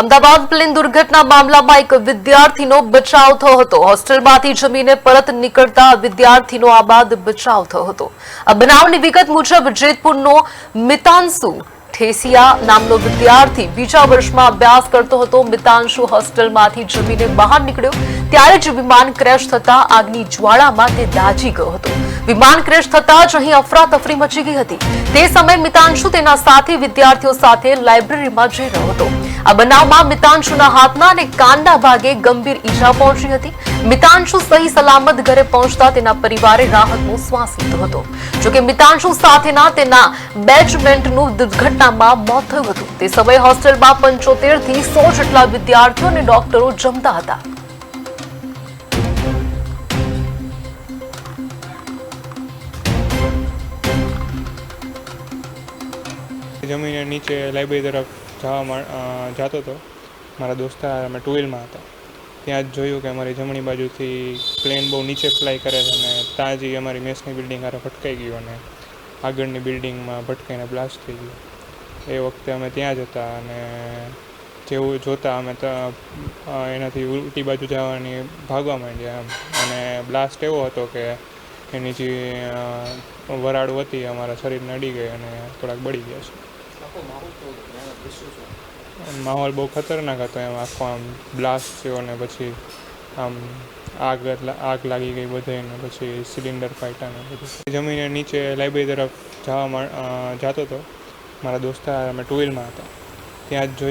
Ahmedabad plane દુર્ઘટના મામલામાં એક વિદ્યાર્થીનો બચાવ થયો હતો. હોસ્ટેલમાંથી જમીને પરત નીકળતા વિદ્યાર્થીનો આબાદ બચાવ થયો હતો. આ બનાવની વિગત મુજબ જેતપુરનો મિતાંશુ ઠેસિયા નામનો વિદ્યાર્થી બીજા વર્ષમાં અભ્યાસ કરતો હતો. મિતાંશુ હોસ્ટેલમાંથી જમીને બહાર નીકળ્યો. ત્યારે જ વિમાન ક્રેશ થતા આગની જ્વાળામાં તે દાજી ગયો હતો. વિમાન ક્રેશ થતા જ અહીં અફરાતફરી મચી ગઈ હતી. તે સમયે મિતાંશુ તેના સાથી વિદ્યાર્થીઓ સાથે લાઇબ્રેરીમાં જઈ રહ્યો હતો. આ બનાવમાં મિતાંશુના હાથના અને કાનના ભાગે ગંભીર ઈજા પહોંચી હતી. મિતાંશુ સહી સલામત ઘરે પહોંચતા તેના પરિવારે રાહતનો શ્વાસ લીધો હતો. જોકે મિતાંશુ સાથેના તેના બેચમેન્ટનું દુર્ઘટનામાં મોત થયું હતું. તે સમયે હોસ્ટેલમાં પંચોતેરથી સો જેટલા વિદ્યાર્થીઓ અને ડોક્ટરો જમતા હતા. જમીને નીચે લાઇબ્રેરી તરફ જવા જતો હતો. મારા દોસ્તાર અમે ટુ વ્હીલમાં હતા. ત્યાં જ જોયું કે અમારી જમણી બાજુથી પ્લેન બહુ નીચે ફ્લાય કરે છે અને ત્યાં જ ઈ અમારી મેસની બિલ્ડિંગ હારે ભટકાઈ ગયું અને આગળની બિલ્ડિંગમાં ભટકાઈને બ્લાસ્ટ થઈ ગયું. એ વખતે અમે ત્યાં જ હતા અને જેવું જોતા અમે એનાથી ઉલટી બાજુ જવાની ભાગવા માંડ્યા એમ. અને બ્લાસ્ટ એવો હતો કે એની જે વરાળ હતી અમારા શરીરને અડી ગઈ અને થોડાક બળી ગયા છે. માહોલ બહુ ખતરનાક હતો એમ. આખો આમ બ્લાસ્ટ થયો અને પછી આમ આગ આગ લાગી ગઈ બધે ને પછી સિલિન્ડર ફાટ્યા ને બધું. જમીને નીચે લાઇબ્રેરી તરફ જવા જતો હતો. મારા દોસ્તાર અમે ટુ વ્હીલમાં હતા. ત્યાં જ જોયું